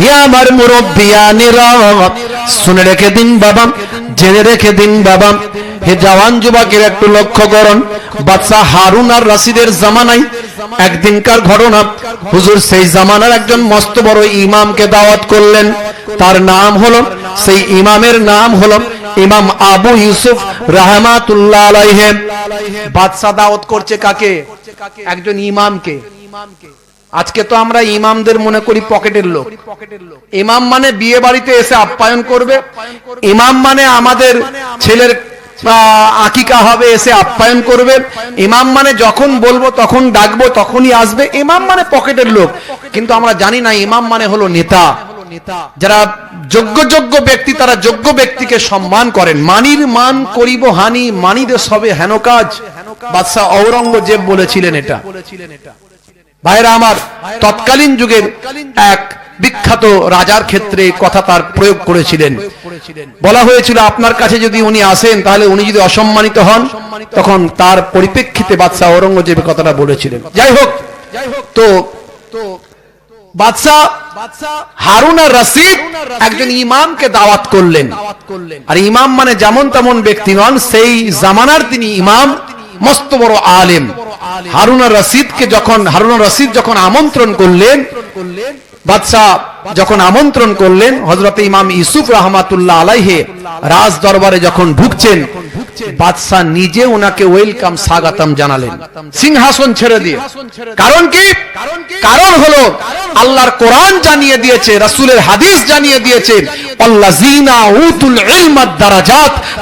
হে আমার মুরব্বিয়ানিরা শুনে রেখে দিন বাবা, জেনে রেখে দিন বাবা। হে জওয়ান যুবকের একটু লক্ষ্য করুন। বাদশা হারুন আর রাশিদের জামানায় একদিনকার ঘটনা। হুজুর সেই জামানার একজন মস্ত বড় ইমামকে দাওয়াত করলেন। তার নাম হলো, সেই ইমামের নাম হলো ইমাম আবু ইউসুফ রাহমাতুল্লাহ আলাইহি। বাদশা দাওয়াত করছে কাকে? একজন ইমামকে ইমামকে। আজকে তো আমরা ইমামদের মনে করি পকেটের লোক। ইমাম মানে বিয়ে বাড়িতে এসে আপ্যায়ন করবে। ইমাম মানে আমাদের ছেলের আকিকা হবে, এসে আপ্যায়ন করবে। ইমাম মানে যখন বলব, তখন ডাকবো, তখনই আসবে। ইমাম মানে পকেটের লোক। কিন্তু আমরা জানি না, ইমাম মানে হলো নেতা। যারা যোগ্য যোগ্য ব্যক্তি, তারা যোগ্য ব্যক্তিকে সম্মান করেন। মানির মান করিব হানি মানিদের সবে হেন কাজ। বাদশাহ ঔরঙ্গজেব বলেছিলেন এটা। ভাইরা আমার তৎকালীন যুগের এক বিখ্যাত রাজার ক্ষেত্রে কথা তার প্রয়োগ করেছিলেন। বলা হয়েছিল আপনার কাছে যদি উনি আসেন তাহলে উনি যদি অসম্মানিত হন তখন তার পরিপ্রেক্ষিতে বাদশাহ ঔরঙ্গজেব কথাটা বলেছিলেন। যাই হোক তো বাদশাহ হারুন আর রশিদ একজন ইমামকে দাওয়াত করলেন। আর ইমাম মানে যেমন তেমন ব্যক্তি নন সেই জামানার তিনি ইমাম। মস্ত বড় আলেম। হারুন রশিদকে যখন হারুন রশিদ যখন আমন্ত্রণ করলেন যখন আমন্ত্রণ করলেন হজরত ইমাম ইসুফ রহমাতুল্লাহ আলাইহে রাজ দরবারে যখন ঢুকছেন, বাদশাহ নিজে ওনাকে ওয়েলকাম, স্বাগতম জানালেন। সিংহাসন ছেড়ে দিয়ে। কারণ কি? কারণ হলো, আল্লাহর কোরআন জানিয়ে দিয়েছে, রাসূলের হাদিস জানিয়ে দিয়েছে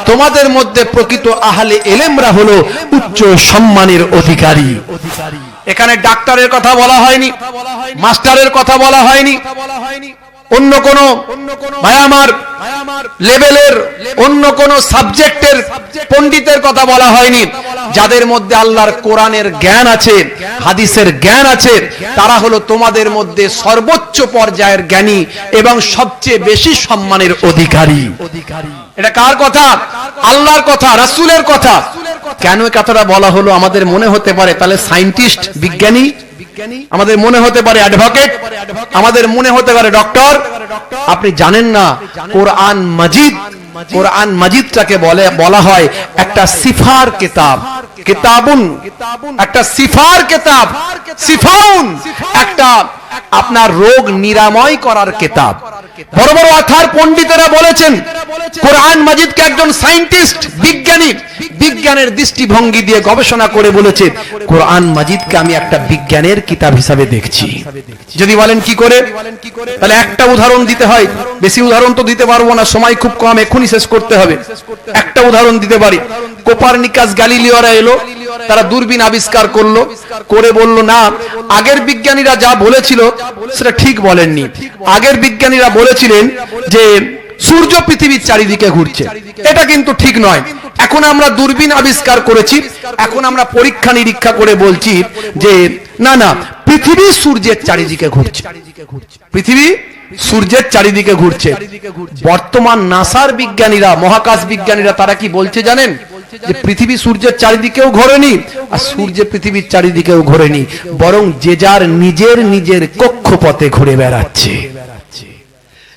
তোমাদের মধ্যে প্রকৃত আহলে এলেমরা হলো উচ্চ সম্মানের অধিকারী। এখানে ডাক্তারের কথা বলা হয়নি, মাস্টারের কথা বলা হয়নি অন্য কোন ভাই লেভেলের অন্য কোন সাবজেক্টের পণ্ডিতের কথা বলা হয়নি। যাদের মধ্যে আল্লাহর কোরআনের জ্ঞান আছে, হাদিসের জ্ঞান আছে, তারা হলো তোমাদের মধ্যে সর্বোচ্চ পর্যায়ের জ্ঞানী এবং সবচেয়ে বেশি সম্মানের অধিকারী। এটা কার কথা? আল্লাহর কথা, রাসূলের কথা। কেন কথাটা বলা হলো আমাদের মনে হতে পারে? তাহলে সায়েন্টিস্ট, বিজ্ঞানী আমাদের মনে হতে পারে অ্যাডভোকেট আমাদের মনে হতে পারে ডক্টর আপনি জানেন না কোরআন মাজিদ কোরআন মাজিদটাকে বলে বলা হয় একটা সিফার কিতাব। কিতাবুন একটা সিফার কিতাব। সিফাউন একটা আপনার রোগ নিরাময় করার কিতাব। বড় বড় অথার পণ্ডিতেরা বলেছেন কোরআন মাজিদকে একজন সায়েন্টিস্ট বিজ্ঞানী বিজ্ঞানের দৃষ্টিভঙ্গি দিয়ে গবেষণা করে বলেছে কোরআন মাজিদকে আমি একটা বিজ্ঞানের কিতাব হিসাবে দেখছি। যদি বলেন কি করে? তাহলে একটা উদাহরণ দিতে হয়। বেশি উদাহরণ তো দিতে পারব না সময় খুব কম এখনই শেষ করতে হবে। একটা উদাহরণ দিতে পারি। কোপারনিকাস গ্যালিলিওরা এলো। তারা দূরবীন আবিষ্কার করল, করে বলল, না, আগের বিজ্ঞানীরা যা বলেছিল, সেটা ঠিক বলেননি। আগের বিজ্ঞানীরা বলেছিলেন যে, সূর্য পৃথিবীর চারিদিকে ঘুরছে। এটা কিন্তু ঠিক নয়। এখন আমরা দূরবীন আবিষ্কার করেছি, এখন আমরা পরীক্ষা নিরীক্ষা করে বলছি যে, না না, পৃথিবী সূর্যের চারিদিকে ঘুরছে। পৃথিবী সূর্যের চারিদিকে ঘুরছে। বর্তমান নাসার বিজ্ঞানীরা, মহাকাশ বিজ্ঞানীরা তারা কি বলছে জানেন? যে পৃথিবী সূর্যের চারিদিকেও ঘোরেনি আর সূর্য পৃথিবীর চারিদিকেও ঘোরেনি বরং যে যার নিজের নিজের কক্ষপথে ঘুরে বেড়াচ্ছে।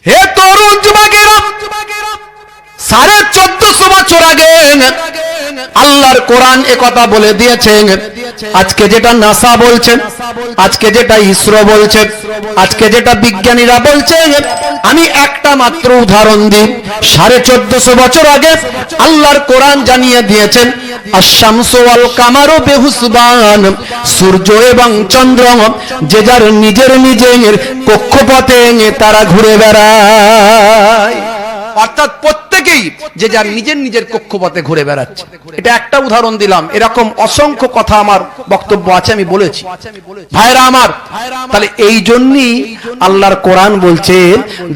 হে তরুণ যুবকেরা সাড়ে চোদ্দশো বছর আগে আল্লাহর কোরআন একথা বলে দিয়েছেন। আজকে যেটা নাসা বলছেন আজকে যেটা ইসরো বলছে আজকে যেটা বিজ্ঞানীরা বলছে আমি একটা মাত্র উদাহরণ দিই। সাড়ে চোদ্দশো বছর আগে আল্লাহর কোরআন জানিয়ে দিয়েছেন বেহুসবান সূর্য এবং চন্দ্র যে যার নিজের নিজের কক্ষপথে তারা ঘুরে বেড়ায়। অর্থাৎ প্রত্যেকেই যে যার নিজের নিজের কক্ষপথে ঘুরে বেড়াচ্ছে। এটা একটা উদাহরণ দিলাম, এরকম অসংখ্য কথা আমার বক্তব্য আছে, আমি বলেছি। ভাইরা আমার, তাহলে এই জন্যই আল্লাহর কোরআন বলছে,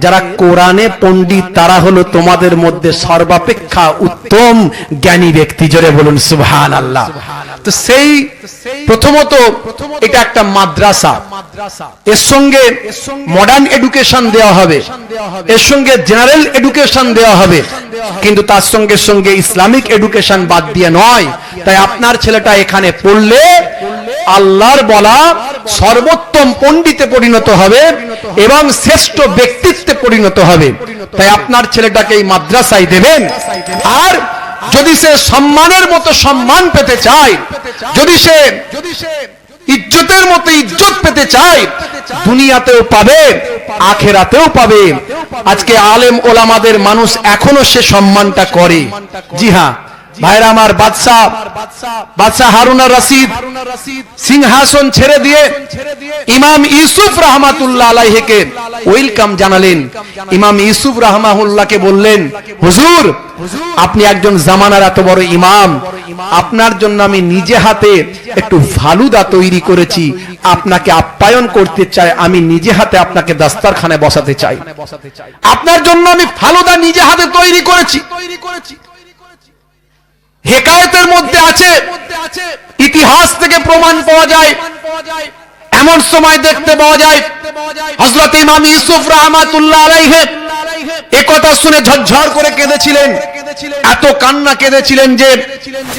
যারা কোরআনে পণ্ডিত, তারা হলো তোমাদের মধ্যে সর্বাপেক্ষা উত্তম জ্ঞানী ব্যক্তি। জোরে বলুন সুবহান আল্লাহ তো সেই প্রথমত এটা একটা মাদ্রাসা। এর সঙ্গে মডার্ন এডুকেশন দেওয়া হবে। এর সঙ্গে জেনারেল এডুকেশন দেওয়া হবে। কিন্তু তার সঙ্গে সঙ্গে ইসলামিক এডুকেশন বাদ দিয়ে নয়। তাই আপনার ছেলেটা এখানে পড়লে আল্লাহর বলা সর্বোত্তম পণ্ডিতে পরিণত হবে এবং শ্রেষ্ঠ ব্যক্তিত্বে পরিণত হবে। তাই আপনার ছেলেটাকে এই মাদ্রাসায় দেবেন। আর যদি সে সম্মানের মতো সম্মান পেতে চায় যদি সে যদি সে ইজ্জতের মতো ইজ্জত পেতে চায়, দুনিয়াতেও পাবে, আখেরাতেও পাবে। আজকে আলেম ওলামাদের মানুষ এখনও সে সম্মানটা করে। জি হ্যাঁ ভাইরা আমার বাদশাহ বাদশাহ হারুনা রশিদ, সিংহাসন ছেড়ে দিয়ে ইমাম ইউসুফ রহমাতুল্লাহ আলাইহিকে ওয়েলকাম জানালেন। ইমাম ইউসুফ রহমাহুল্লাহকে বললেন, হুজুর, আপনি একজন জামানার এত বড় ইমাম। আপনার জন্য আমি নিজে হাতে একটু ফালুদা তৈরি করেছি। আপনাকে আপ্যায়ন করতে চাই, আমি নিজে হাতে আপনাকে দাস্তারখানে বসাতে চাই। আপনার জন্য আমি ফালুদা নিজে হাতে তৈরি করেছি। তৈরি হেকায়তের মধ্যে আছে, ইতিহাস থেকে প্রমাণ পাওয়া যায়। এমন সময় দেখতে পাওয়া যায় হজরত ইমাম ইউসুফ রহমাতুল্লাহ আলাইহে এ শুনে ঝরঝর করে কেঁদেছিলেন। এত কান্না কেঁদেছিলেন যে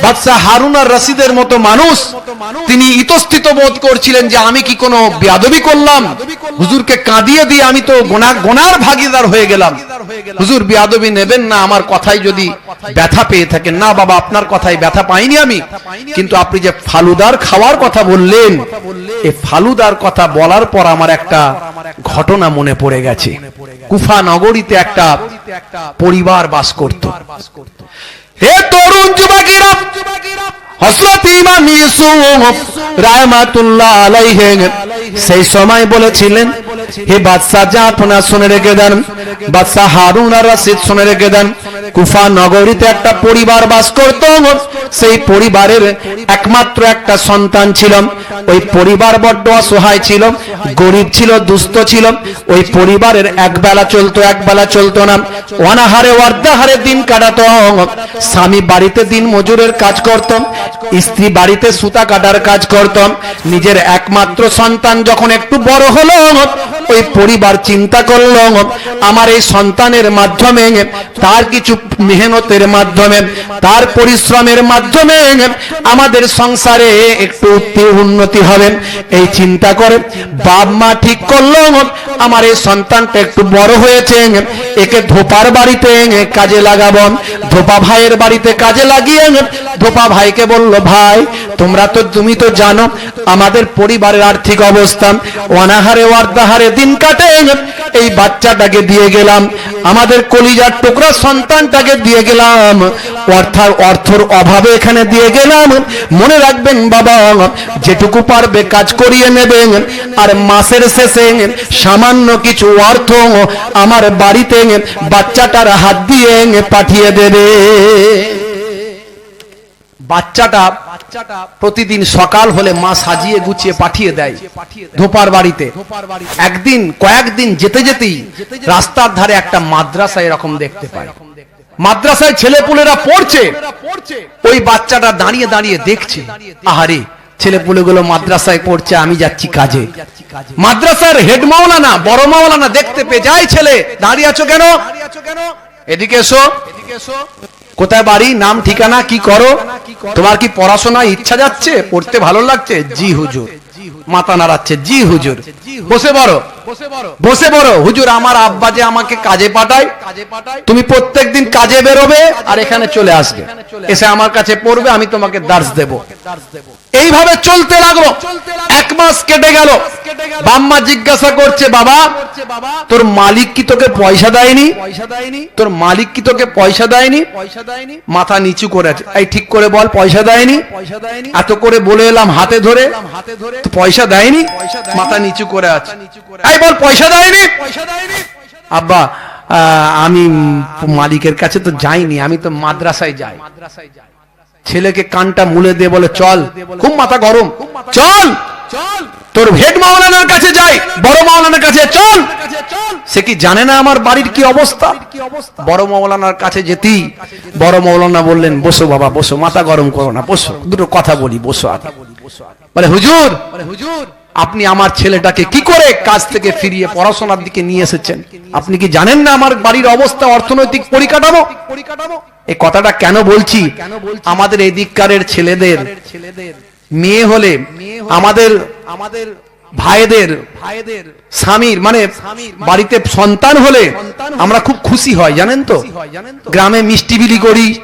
বাদশাহ হারুন আর রশিদের মতো মানুষ তিনি ইতস্থিত বোধ করছিলেন যে আমি কি কোনো বেয়াদবি করলাম? হুজুরকে কাঁদিয়ে দিয়ে আমি তো গোনা গোনার ভাগিদার হয়ে গেলাম। হুজুর বেয়াদবি নেবেন না আমার কথাই যদি ব্যথা পেয়ে থাকেন। না বাবা আপনার কথাই ব্যথা পাইনি আমি। কিন্তু আপনি যে ফালুদার খাওয়ার কথা বললেন এ ফালুদার কথা বলার পর আমার একটা ঘটনা মনে পড়ে গেছে। কুফা নগরীতে একটা পরিবার বাস করত। হে তরুণ যুবকেরা ইমাম ইউসুফ রাহমাতুল্লাহ আলাইহি সেই সময় বলেছিলেন হে বাদশা শুনে রেখে দেন বাদশা হারুন আর রশিদ শুনে রেখে দেন কুফা নগরীতে একটা পরিবার বাস করত। সেই পরিবারের একমাত্র একটা সন্তান ছিল ওই পরিবার বড্ড অসহায় ছিল গরিব ছিল, দুস্থ ছিল, ওই পরিবারের এক বেলা চলতো এক বেলা চলতো না। অনাহারে অর্ধাহারে দিন কাটাতো। স্বামী বাড়িতে দিন মজুরের কাজ করত, স্ত্রী বাড়িতে সুতা কাটার কাজ করত। নিজের একমাত্র সন্তান যখন একটু বড় হলো, ওই পরিবার চিন্তা করল, আমার এই সন্তানের মাধ্যমে, তার কিছু মেহনতের মাধ্যমে, তার পরিশ্রমের মাধ্যমে, আমাদের সংসারে একটু উন্নতি হবে। এই চিন্তা করে বাপ মা ঠিক করল আমার এই সন্তানটা একটু বড় হয়েছে একে ধোপার বাড়িতে কাজে লাগাবো ধোপা ভাইয়ের বাড়িতে কাজে লাগিয়ে ধোপা ভাইকে বলল, ভাই, তোমরা তো, তুমি তো জানো, আমাদের পরিবারের আর্থিক অবস্থা। অনাহারে অর্ধাহারে দিন কাটে এই বাচ্চাটাকে দিয়ে গেলাম। আমাদের কলিজার টুকরা সন্তানটাকে দিয়ে গেলাম। অর্থাৎ অর্থর অভাবে এখানে দিয়ে গেলাম। মনে রাখবেন বাবা, যেটুকু পারবে কাজ করিয়ে নেবেন। আর মাসের শেষে সামান্য কিছু অর্থ আমার বাড়িতে বাচ্চাটার হাত দিয়ে পাঠিয়ে দেবে। বাচ্চাটা প্রতিদিন সকাল হলে মা সাজিয়ে গুছিয়ে পাঠিয়ে দেয় ধোপার বাড়িতে। একদিন, কয়েকদিন যেতে যেতেই রাস্তার ধারে একটা মাদ্রাসা এরকম দেখতে পায়। মাদ্রাসায় ছেলেপুলেরা পড়ছে, ওই বাচ্চাটা দাঁড়িয়ে দাঁড়িয়ে দেখছে, আহারে ছেলেপুলেগুলো মাদ্রাসায় পড়ছে, আমি যাচ্ছি কাজে। মাদ্রাসার হেড মাওলানা, বড় মাওলানা, দেখতে পেয়ে যায় ছেলে। দাঁড়িয়ে আছো কেন? এদিকে এসো। কোথায় বাড়ি? নাম, ঠিকানা, কি করো? তোমার কি পড়াশোনা ইচ্ছা যাচ্ছে? পড়তে ভালো লাগছে? জি হুজুর। মাথা নাড়াচ্ছে। জি হুজুর। বসে বড় বসে বড় হুজুর আমার আব্বা যে আমাকে কাজে পাঠায় তুমি প্রত্যেক দিন কাজে বেরোবে আর এখানে চলে আসবে। এসে আমার কাছে পড়বে আমি তোমাকে দার্স দেব। এইভাবে চলতে লাগল। এক মাস কেটে গেল। বাম্মা জিজ্ঞাসা করছে বাবা তোর মালিক কি তোকে পয়সা দেয়নি? পয়সা দেয়নি। তোর মালিক কি তোকে পয়সা দেয়নি? পয়সা দেয়নি। মাথা নিচু করে আছে। এই ঠিক করে বল পয়সা দেয়নি? পয়সা দেয়নি। এত করে বলে এলাম হাতে ধরে। হাতে ধরে। পয়সা দেয়নি? মাথা নিচু করে আছে। এই বল পয়সা দেয়নি আব্বা আমি মালিকের কাছে তো যাইনি আমি তো মাদ্রাসায় যাই। ছেলেকে কানটা মুলে দিয়ে বলে চল খুব মাথা গরম চল। চল। তোর হেড মাওলানার কাছে যাই বড় মাওলানার কাছে চল। সে কি জানে না আমার বাড়ির কি অবস্থা? বড় মাওলানার কাছে যেতি বড় মাওলানা বললেন বসো বাবা বসো মাথা গরম করো না বসো দুটো কথা বলি বসো আগে। বলে হুজুর হুজুর আপনি আমার ছেলেটাকে কি করে কাজ থেকে ফিরিয়ে পড়াশোনার দিকে নিয়ে এসেছেন? আপনি কি জানেন না আমার বাড়ির অবস্থা, অর্থনৈতিক পরিকাঠামো? পরিকাঠামো এই কথাটা কেন বলছি? আমাদের এই দিককারের ছেলেদের, মেয়ে হলে আমাদের আমাদের ভাইদের ভাইদের স্বামীর মানে বাড়িতে সন্তান হলে আমরা খুব খুশি হয় জানেন তো? গ্রামে মিষ্টি বিলি করি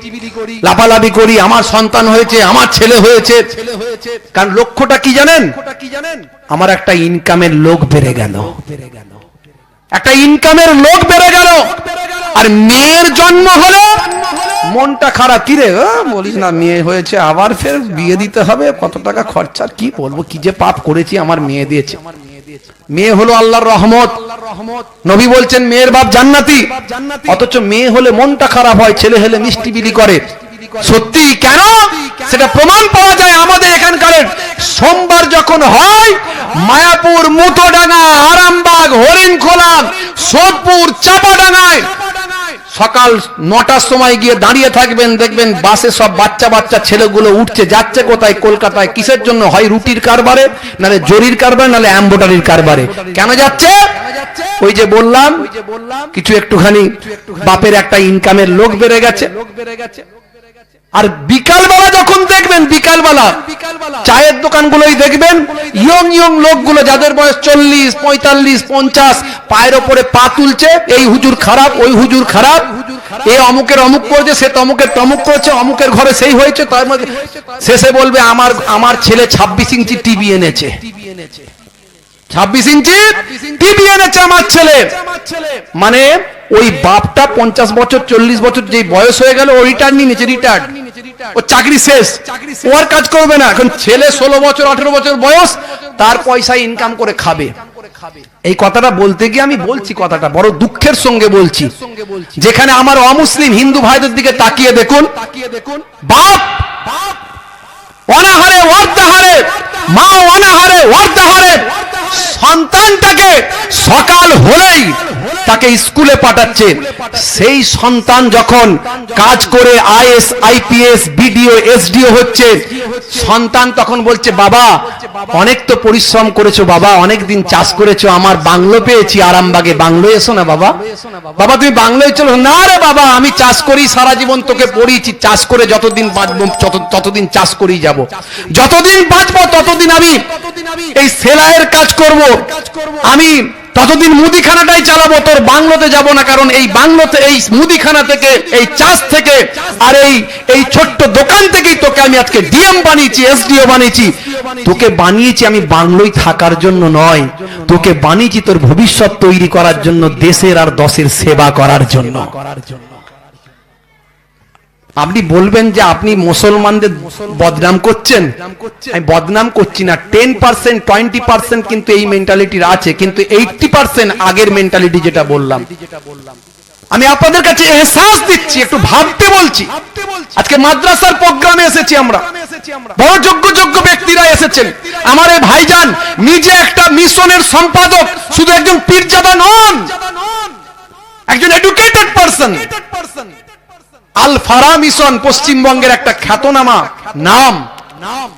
লাফালাফি করি আমার সন্তান হয়েছে আমার ছেলে হয়েছে। কারণ লক্ষ্যটা কি জানেন? আমার একটা ইনকামের লোক বেড়ে গেল। একটা ইনকামের লোক বেড়ে গেল। আর মেয়ের জন্ম হলো মনটা খারাপ। কি রে ও, বলিস না মেয়ে হয়েছে আবার ফের বিয়ে দিতে হবে? কত টাকা খরচা? কি বলব? কি যে পাপ করেছি আমার মেয়ে দিয়েছে। মেয়ে হলো আল্লাহর রহমত। নবী বলছেন মেয়ের বাপ জান্নাতি। অথচ মেয়ে হলে মনটা খারাপ হয় ছেলে হলে মিষ্টি বিলি করে। সত্যি কেন? সেটা প্রমাণ পাওয়া যায় আমাদের এখানকার সোমবার যখন হয় মায়াপুর মুতোডাঙ্গা আরামবাগ হরিণখোলা সোদপুর চাপাডাঙ্গায় সকাল নটার সময় গিয়ে দাঁড়িয়ে থাকবেন, দেখবেন বাসে সব বাচ্চা বাচ্চা ছেলেগুলো উঠছে, যাচ্ছে কোথায়, কলকাতায়, কিসের জন্য? হয় রুটির কারবারে, নালে জরির কারবারে, নালে অ্যাম্বোটারির কারবারে। কেন যাচ্ছে? ওই যে বললাম, কিছু একটুখানি বাপের একটা ইনকামের লোক বেড়ে গেছে। আর বিকালবেলা যখন দেখবেন, বিকালবেলা চায়ের দোকানগুলোই দেখবেন, ইয়ং ইয়ং লোকগুলো যাদের বয়স চল্লিশ, পঁয়তাল্লিশ, পঞ্চাশ, পায়ের ওপরে পা তুলছে, এই হুজুর খারাপ, ওই হুজুর খারাপ, এ অমুকের অমুক করেছে, সে তমুকের তমুক করেছে, অমুকের ঘরে সেই হয়েছে, তার মধ্যে শেষে বলবে, আমার আমার ছেলে ছাব্বিশ ইঞ্চি টিভি এনেছে। ছাব্বিশ ইঞ্চি টিভি এনেছে আমার ছেলে। মানে ওই বাপটা পঞ্চাশ বছর, চল্লিশ বছর যে বয়স হয়ে গেল, ও রিটায়ার নিয়ে নিয়েছে রিটায়ার ও চাকরি শেষ। ও আর কাজ করবে না। এখন ছেলে ষোলো বছর আঠেরো বছর বয়স তার পয়সা ইনকাম করে খাবে। এই কথাটা বলতে গিয়ে আমি বলছি কথাটা বড় দুঃখের সঙ্গে বলছি। যেখানে আমার অমুসলিম হিন্দু ভাইদের দিকে তাকিয়ে দেখুন। বাপ! অনাহারে অর্ধাহারে। মা অনাহারে অর্ধাহারে। সন্তানটাকে সকাল হলেই তাকে স্কুলে পাঠাচ্ছে। সেই সন্তান যখন কাজ করে আইএস, আইপিএস, বিডিও, এসডিও হচ্ছে, সন্তান তখন বলছে, বাবা, অনেক তো পরিশ্রম করেছ বাবা, অনেক দিন চাষ করেছ, আমার বাংলো পেয়েছি, আরামবাগে। বাংলো এসো না বাবা। বাবা, তুমি বাংলোয় চলো। না রে বাবা, আমি চাষ করি, সারা জীবন তোকে পড়িয়েছি, চাষ করে যতদিন বাঁচবো ততদিন চাষ করেই যাব। যতদিন বাঁচবো, ততদিন আমি এই সেলাইয়ের কাজ করব। আমি ততদিন মুদিখানাটাই চালাবো তোর বাংলোতে যাব না কারণ এই বাংলোতে এই মুদিখানা থেকে এই চাষ থেকে আর এই এই ছোট্ট দোকান থেকেই তোকে আমি আজকে ডিএম বানিয়েছি এসডিও বানিয়েছি। তোকে বানিয়েছি আমি বাংলোয় থাকার জন্য নয় তোকে বানিয়েছি তোর ভবিষ্যৎ তৈরি করার জন্য দেশের আর দশের সেবা করার জন্য করার জন্য। আপনি বলবেন যে আপনি মুসলমানদের বদনাম করছেন? আমি বদনাম করছি না। টেন পার্সেন্ট টোয়েন্টি পার্সেন্ট কিন্তু এই মেন্টালিটির আছে কিন্তু এইটটি পার্সেন্ট আগের মেন্টালিটি যেটা বললাম। আমি আপনাদের কাছে এহসাস দিচ্ছি একটু ভাবতে বলছি। আজকে মাদ্রাসার প্রোগ্রামে এসেছি আমরা। বড় যোগ্য যোগ্য ব্যক্তিরা এসেছেন। আমার এই ভাইজান নিজে একটা মিশনের সম্পাদক শুধু একজন পীরজাদা নন। একজন এডুকেটেড পার্সন আল ফারা মিশন পশ্চিমবঙ্গের একটা খ্যাতনামা, নাম। নাম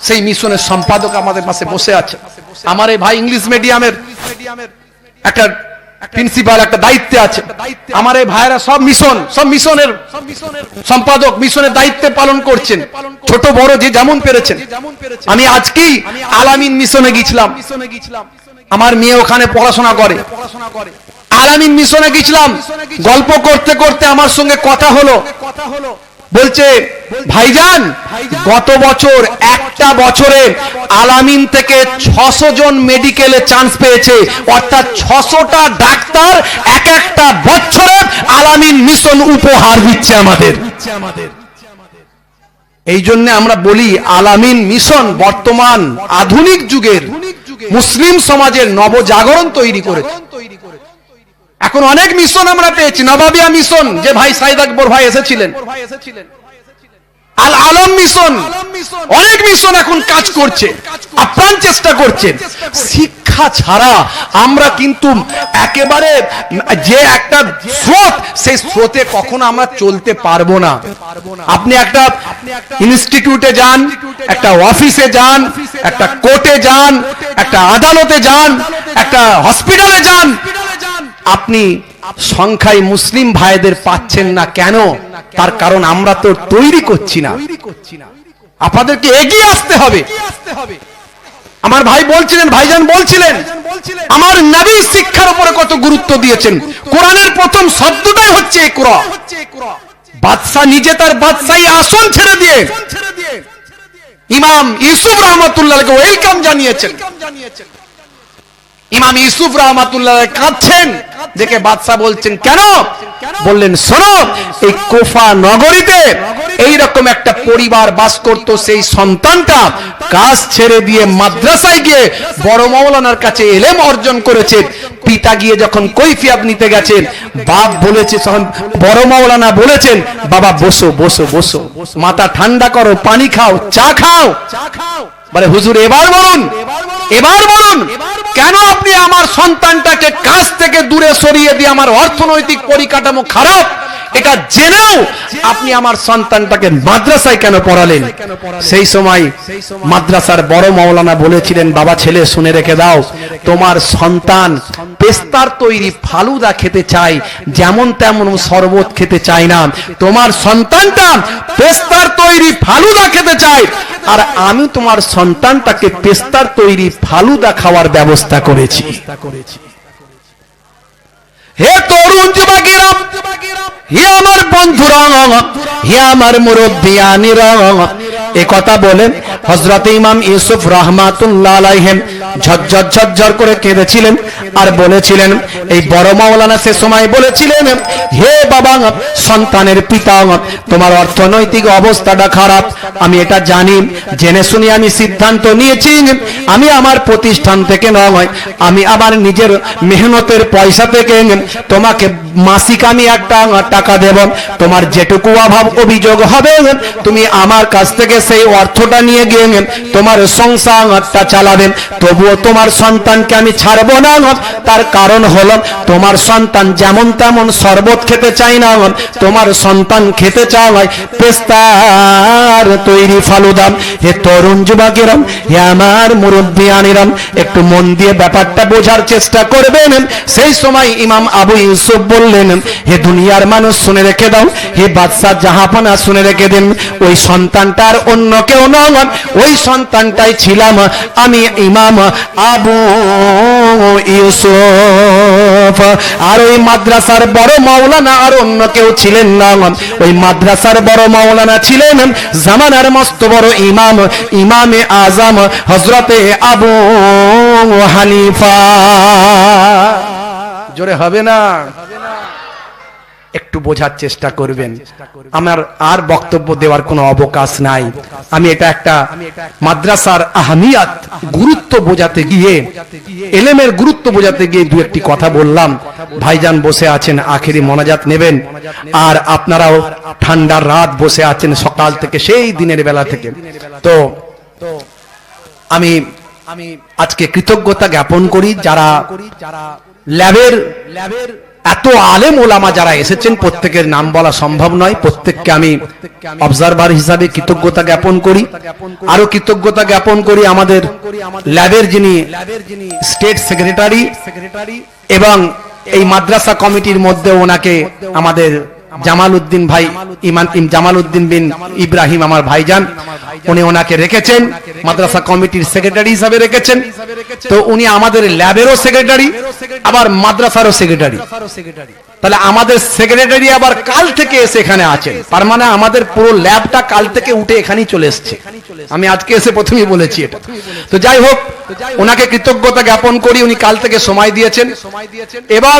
সেই মিশনের সম্পাদক আমাদের পাশে বসে আছে। আমার এই ভাই ইংলিশ মিডিয়ামের একটা প্রিন্সিপাল একটা দায়িত্বে আছে। আমার এই ভাইরা সব মিশন, সব মিশনের সম্পাদক মিশনের দায়িত্বে পালন করছেন। ছোট, বড় যে যেমন পেরেছেন। আমি আজকেই আলামিন মিশনে গিয়েছিলাম। আমার মেয়ে ওখানে পড়াশোনা করে। আলামিন মিশনে গেছিলাম। গল্প করতে করতে আমার সঙ্গে কথা হলো। বলছে, ভাইজান, গত বছর একটা বছরে আলামিন থেকে ছশো জন মেডিকেলে চান্স পেয়েছে। অর্থাৎ ছশোটা ডাক্তার এক একটা বছরে আলামিন মিশন উপহার দিচ্ছে আমাদের। এই জন্য আমরা বলি, আলামিন মিশন বর্তমান আধুনিক যুগের মুসলিম সমাজের নবজাগরণ তৈরি করে এখন অনেক মিশন আমরা পেয়েছি, নবাবিয়া মিশন, যে ভাই সাইদ আকবর ভাই এসেছিলেন। আল আলম মিশন, অনেক মিশন এখন কাজ করছে, আপ্রাণ চেষ্টা করছে। শিক্ষা ছাড়া আমরা কিন্তু একেবারে যে একটা স্রোত, সেই স্রোতে কখনো আমরা চলতে পারব না। আপনি একটা ইনস্টিটিউটে যান, একটা অফিসে যান, একটা কোর্টে যান, একটা আদালতে যান, একটা হসপিটালে যান আপনি সংখ্যায় মুসলিম ভাইদের পাচ্ছেন না কেন? তার কারণ আমরা তো তৈরি করছি না। আপনাদেরকে এগিয়ে আসতে হবে। আমার ভাই বলছিলেন, ভাইজান বলছিলেন, আমার নবী শিক্ষার উপরে কত গুরুত্ব দিয়েছেন। কোরআনের প্রথম শব্দটাই হচ্ছে ইকরা। বাদশাহ নিজে তার বাদশাহী আসন ছেড়ে দিয়ে ইমাম ইউসুফ রহমতুল্লাহকে ওয়েলকাম জানিয়েছেন। ইমাম ইউসুফ রহমাতুল্লাহ কাঁদছেন, দেখে বাদশাহ বলছেন, কেন? বললেন, শোনো, এই কোফা নগরীতে এই রকম একটা পরিবার বাস করত সেই সন্তানটা কাজ ছেড়ে দিয়ে মাদ্রাসায় গিয়ে বড় মৌলানার কাছে এলেম অর্জন করেছে পিতা গিয়ে যখন কৈফিয়াত নিতে গেছেন, বাপ বলেছে তখন বড় মৌলানা বলেছেন, বাবা, বসো বসো বসো, মাথা ঠান্ডা করো, পানি খাও চা খাও চা খাও। বলে হুজুর এবার বলুন এবার বলুন। কেন আপনি আমার সন্তানটাকে কাছ থেকে দূরে সরিয়ে দিয়ে আমার অর্থনৈতিক পরিকাঠামো খারাপ? এটা জেনেও আপনি আমার সন্তানটাকে মাদ্রাসায় কেন পড়ালেন? সেই সময় মাদ্রাসার বড় মাওলানা বলেছিলেন বাবা ছেলে শুনে রেখে দাও তোমার সন্তান পেস্তার তৈরি ফালুদা খেতে চাই যেমন তেমন শরবত খেতে চাই না। তোমার সন্তানটা পেস্তার তৈরি ফালুদা খেতে চাই আর আমি তোমার সন্তানটাকে পেস্তার তৈরি ফালুদা খাওয়ার ব্যবস্থা করেছি। হে তরুণ যুবকেরা, হে আমার বন্ধুরা, হে আমার মুরব্বিয়ানিরা এ কথা বলেন হজরত ইমাম ইউসুফ রহমাতুল্লাহ আলাইহিম। ঝরঝর ঝরঝর করে কেঁদেছিলেন আর বলেছিলেন, এই বড় মাওলানা সে সময় বলেছিলেন, হে বাবা, সন্তানের পিতা, তোমার অর্থনৈতিক অবস্থাটা খারাপ। আমি এটা জানি, জেনে শুনে আমি সিদ্ধান্ত নিয়েছি, আমি আমার প্রতিষ্ঠান থেকে নয়, আমি আমার নিজের মেহনতের পয়সা থেকে, তোমাকে মাসিক আমি একটা টাকা দেব। তোমার যেটুকু অভাব অভিযোগ হবে, তুমি আমার কাছ থেকে সেই অর্থটা নিয়ে গিয়ে তোমার সংসারটা চালাবেন তবুও তোমার সন্তানকে আমি ছাড়বো না তার কারণ হল, তোমার সন্তান যেমন তেমন শরবত খেতে চাই না তোমার সন্তান খেতে চায় পেস্তার তৈরি ফালুদাম হে তরুণ যুবকেরাম, হে আমার মুরব্বিয়ানিরাম, একটু মন দিয়ে ব্যাপারটা বোঝার চেষ্টা করবেন। সেই সময় ইমাম আবু ইউসুফ বললেন, হে দুনিয়ার মানুষ, শুনে রেখে দাও। হে বাদশাহ জাহাপানা, শুনে রেখে দেন। ওই সন্তানটার অন্য কেউ নন। ওই সন্তানটাই ছিলাম আমি ইমাম আবু ইউসুফ। আর ওই মাদ্রাসার বড় মাওলানা আর অন্য কেউ ছিলেন না। ওই মাদ্রাসার বড় মাওলানা ছিলেন জামানার মস্ত বড় ইমাম, ইমামে আজম হজরতে আবু হানিফা। জোরে হবে না? বোঝার চেষ্টা করবেন। আমার আর বক্তব্য দেওয়ার কোনো অবকাশ নাই। আমি এটা একটা মাদ্রাসার আহমিয়াত গুরুত্ব বোঝাতে গিয়ে এলেমের গুরুত্ব বোঝাতে গিয়ে দু একটি কথা বললাম। ভাইজান বসে আছেন আখেরি মনাজাত নেবেন। আর আপনারাও ঠান্ডার রাত বসে আছেন সকাল থেকে সেই দিনের বেলা থেকে। তো আমি আমি আজকে কৃতজ্ঞতা জ্ঞাপন করি যারা ল্যাবের ল্যাবের এত আলেম ওলামা যারা এসেছেন, প্রত্যেকের নাম বলা সম্ভব নয়। প্রত্যেককে আমি অবজারভার হিসাবে কৃতজ্ঞতা জ্ঞাপন করি। আরও কৃতজ্ঞতা জ্ঞাপন করি আমাদের ল্যাবের যিনি স্টেট সেক্রেটারি সেক্রেটারি এবং এই মাদ্রাসা কমিটির মধ্যে ওনাকে আমাদের জামাল উদ্দিন ভাই, ইমান জামাল উদ্দিন বিন ইব্রাহিম আমার ভাইজান, উনি ওনাকে রেখেছেন, মাদ্রাসা কমিটির সেক্রেটারি হিসাবে রেখেছেন। তো উনি আমাদের ল্যাবেরও সেক্রেটারি, আবার মাদ্রাসারও সেক্রেটারি। তাহলে আমাদের সেক্রেটারি আবার কাল থেকে এসে এখানে আছেন। তার মানে আমাদের পুরো ল্যাবটা কাল থেকে উঠে এখানেই চলে এসছে। আমি আজকে এসে প্রথমেই বলেছি এটা। তো যাই হোক, ওনাকে কৃতজ্ঞতা জ্ঞাপন করি, উনি কাল থেকে সময় দিয়েছেন। এবং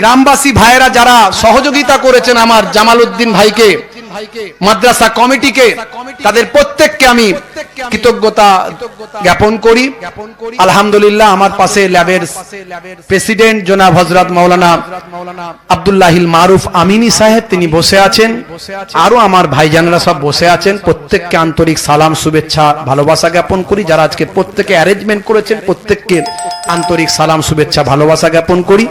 গ্রামবাসী ভাইয়েরা যারা সহযোগিতা করেছেন আমার জামাল উদ্দিন ভাইকে, মাদ্রাসা কমিটিকে, তাদের প্রত্যেককে আমি কৃতজ্ঞতা জ্ঞাপন করি। আলহামদুলিল্লাহ আমার পাশে ল্যাবের প্রেসিডেন্ট জনাব হজরত মাওলানা আব্দুল্লাহিল মারুফ আমিনী সাহেব, তিনি বসে আছেন। আরও আমার ভাইজানরা সব বসে আছেন। প্রত্যেককে আন্তরিক সালাম, শুভেচ্ছা, ভালোবাসা জ্ঞাপন করি। যারা আজকে প্রত্যেকে অ্যারেঞ্জমেন্ট করেছেন, প্রত্যেককে আন্তরিক সালাম, শুভেচ্ছা, ভালোবাসা জ্ঞাপন করি।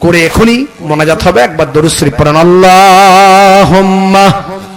করে এখনই মোনাজাত হবে। একবার দরুশ্রী পড়ান আল্লাহ